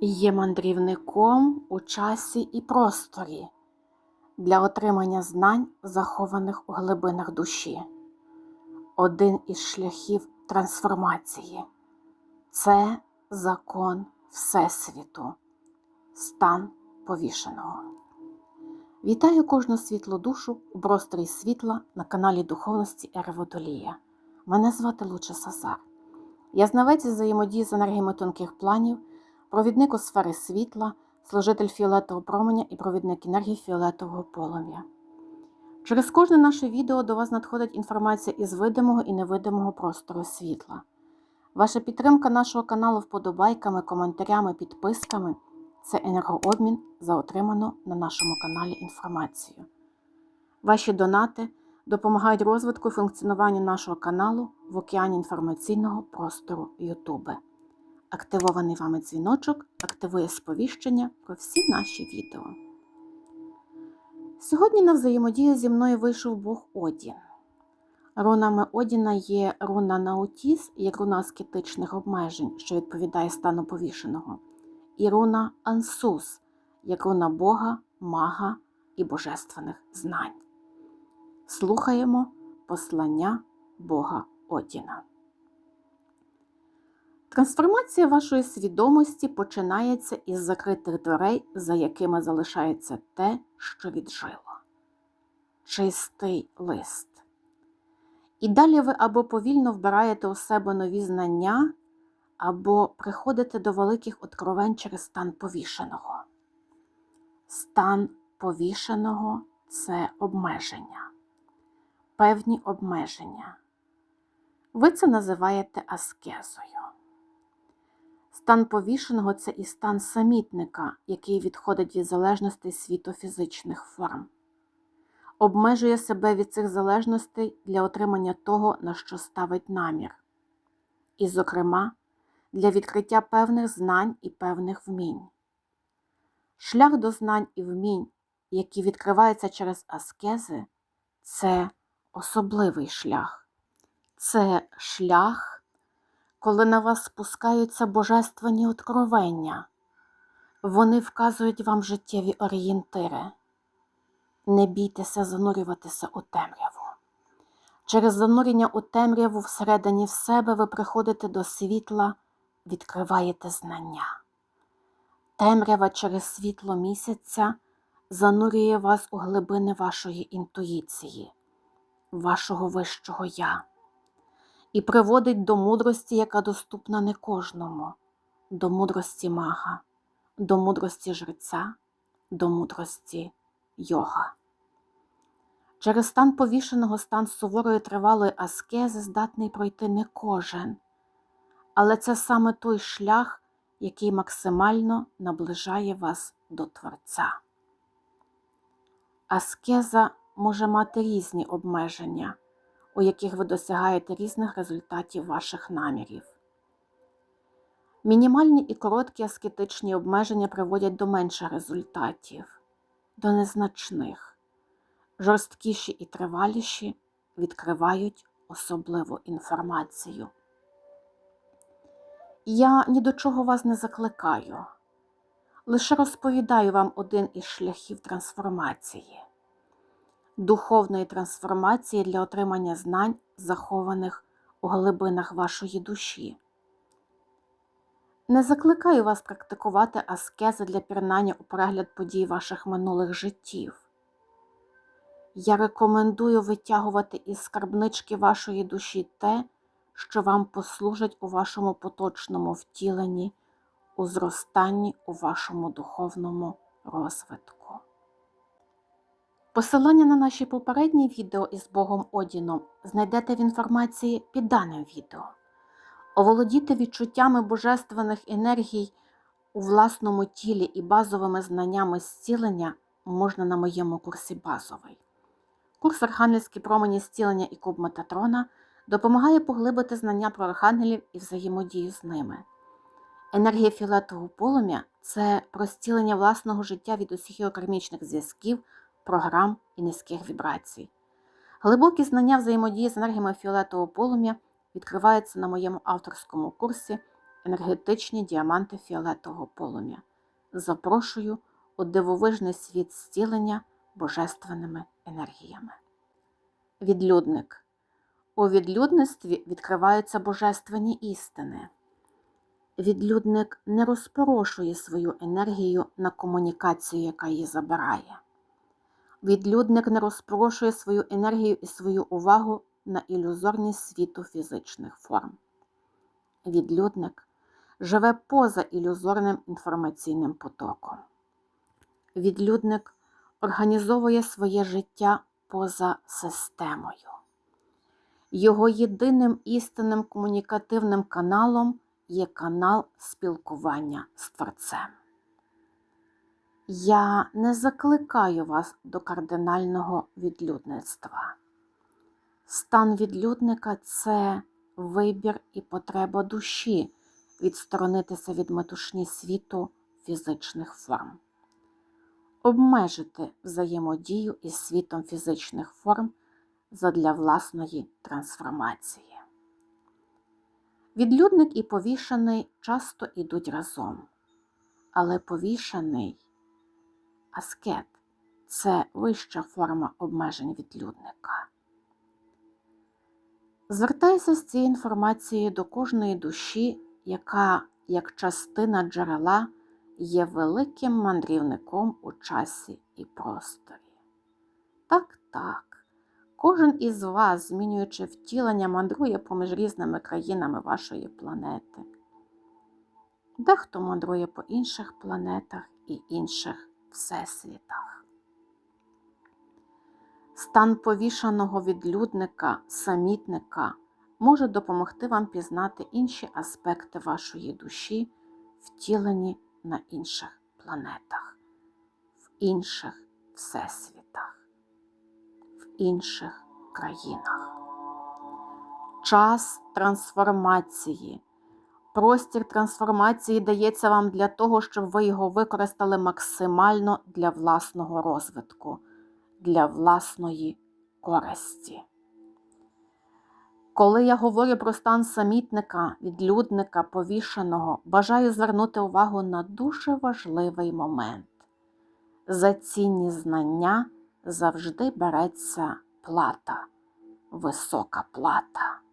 Є мандрівником у часі і просторі для отримання знань, захованих у глибинах душі. Один із шляхів трансформації це закон Всесвіту, стан повішеного. Вітаю кожну світлу душу у просторі світла на каналі Духовності Ери Водолія. Мене звати Луча Сазар. Я знавець взаємодії з енергіями тонких планів, провідник у сфери світла, служитель фіолетового променя і провідник енергії фіолетового полум'я. Через кожне наше відео до вас надходить інформація із видимого і невидимого простору світла. Ваша підтримка нашого каналу вподобайками, коментарями, підписками це енергообмін за отриману на нашому каналі інформацію. Ваші донати допомагають розвитку і функціонуванню нашого каналу в океані інформаційного простору YouTube. Активований вами дзвіночок активує сповіщення про всі наші відео. Сьогодні на взаємодію зі мною вийшов Бог Одін. Рунами Одіна є руна Наутіс, як руна аскетичних обмежень, що відповідає стану повішеного, і руна Ансус, як руна Бога, мага і божественних знань. Слухаємо послання Бога Одіна. Трансформація вашої свідомості починається із закритих дверей, за якими залишається те, що віджило. Чистий лист. І далі ви або повільно вбираєте у себе нові знання, або приходите до великих откровень через стан повішеного. Стан повішеного це обмеження, певні обмеження. Ви це називаєте аскезою. Стан повішеного це і стан самітника, який відходить від залежностей світу фізичних форм, обмежує себе від цих залежностей для отримання того, на що ставить намір, і, зокрема, для відкриття певних знань і певних вмінь. Шлях до знань і вмінь, які відкриваються через аскези, це особливий шлях, це шлях коли на вас спускаються божественні откровення, вони вказують вам життєві орієнтири. Не бійтеся занурюватися у темряву. Через занурення у темряву всередині в себе ви приходите до світла, відкриваєте знання. Темрява через світло місяця занурює вас у глибини вашої інтуїції, вашого вищого я і приводить до мудрості, яка доступна не кожному, до мудрості мага, до мудрості жреця, до мудрості йога. Через стан повішеного стан суворої тривалої аскези здатний пройти не кожен, але це саме той шлях, який максимально наближає вас до Творця. Аскеза може мати різні обмеження у яких ви досягаєте різних результатів ваших намірів. Мінімальні і короткі аскетичні обмеження приводять до менших результатів, до незначних, жорсткіші і триваліші відкривають особливу інформацію. Я ні до чого вас не закликаю, лише розповідаю вам один із шляхів трансформації духовної трансформації для отримання знань, захованих у глибинах вашої душі. Не закликаю вас практикувати аскези для пірнання у перегляд подій ваших минулих життів. Я рекомендую витягувати із скарбнички вашої душі те, що вам послужить у вашому поточному втіленні, у зростанні у вашому духовному розвитку. Посилання на наші попередні відео із Богом Одіном знайдете в інформації під даним відео. Оволодіти відчуттями божественних енергій у власному тілі і базовими знаннями зцілення можна на моєму курсі базовий. Курс Архангельські промені зцілення і куб Метатрона допомагає поглибити знання про архангелів і взаємодію з ними. Енергія фіолетового полум'я це про зцілення власного життя від усіх його кармічних зв'язків програм і низьких вібрацій. Глибокі знання взаємодії з енергіями фіолетового полум'я відкриваються на моєму авторському курсі енергетичні діаманти фіолетового полум'я. Запрошую у дивовижний світ зцілення божественними енергіями. Відлюдник. У відлюдництві відкриваються божественні істини. Відлюдник не розпорошує свою енергію на комунікацію, яка її забирає. Відлюдник не розпорошує свою енергію і свою увагу на ілюзорність світу фізичних форм. Відлюдник живе поза ілюзорним інформаційним потоком. Відлюдник організовує своє життя поза системою. Його єдиним істинним комунікативним каналом є канал спілкування з Творцем. Я не закликаю вас до кардинального відлюдництва. Стан відлюдника це вибір і потреба душі відсторонитися від метушні світу фізичних форм, обмежити взаємодію із світом фізичних форм задля власної трансформації. Відлюдник і повішений часто ідуть разом, але повішений аскет це вища форма обмежень відлюдника. Звертайся з цією інформацією до кожної душі, яка, як частина джерела, є великим мандрівником у часі і просторі. Так, так. Кожен із вас, змінюючи втілення, мандрує поміж різними країнами вашої планети. Дехто мандрує по інших планетах і інших всесвітах. Стан повішаного відлюдника, самітника може допомогти вам пізнати інші аспекти вашої душі, втілені на інших планетах, в інших всесвітах, в інших країнах. Час трансформації. Простір трансформації дається вам для того, щоб ви його використали максимально для власного розвитку, для власної користі. Коли я говорю про стан самітника, відлюдника, повішеного, бажаю звернути увагу на дуже важливий момент. За цінні знання завжди береться плата, висока плата.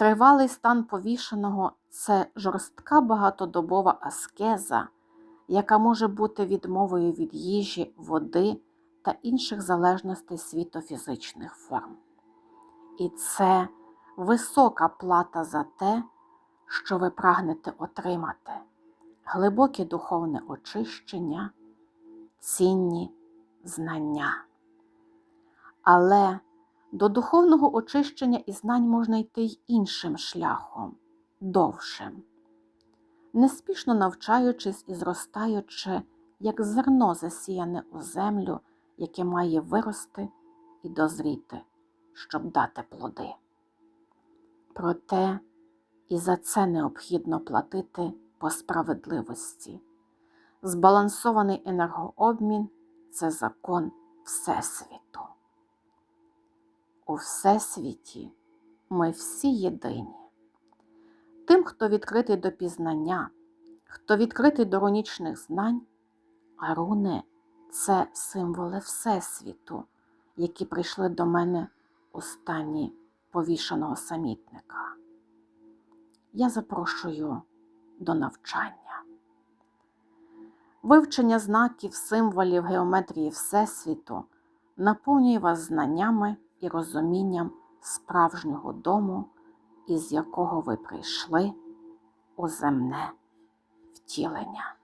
Тривалий стан повішеного це жорстка багатодобова аскеза, яка може бути відмовою від їжі, води та інших залежностей світофізичних форм. І це висока плата за те, що ви прагнете отримати, глибоке духовне очищення, цінні знання. Але до духовного очищення і знань можна йти й іншим шляхом, довшим, неспішно навчаючись і зростаючи, як зерно засіяне у землю, яке має вирости і дозріти, щоб дати плоди. Проте і за це необхідно платити по справедливості. Збалансований енергообмін це закон Всесвіту. У Всесвіті ми всі єдині. Тим, хто відкритий до пізнання, хто відкритий до рунічних знань, а руни це символи Всесвіту, які прийшли до мене у стані повішеного самітника. Я запрошую до навчання. Вивчення знаків, символів геометрії Всесвіту наповнює вас знаннями і розумінням справжнього дому, із якого ви прийшли у земне втілення.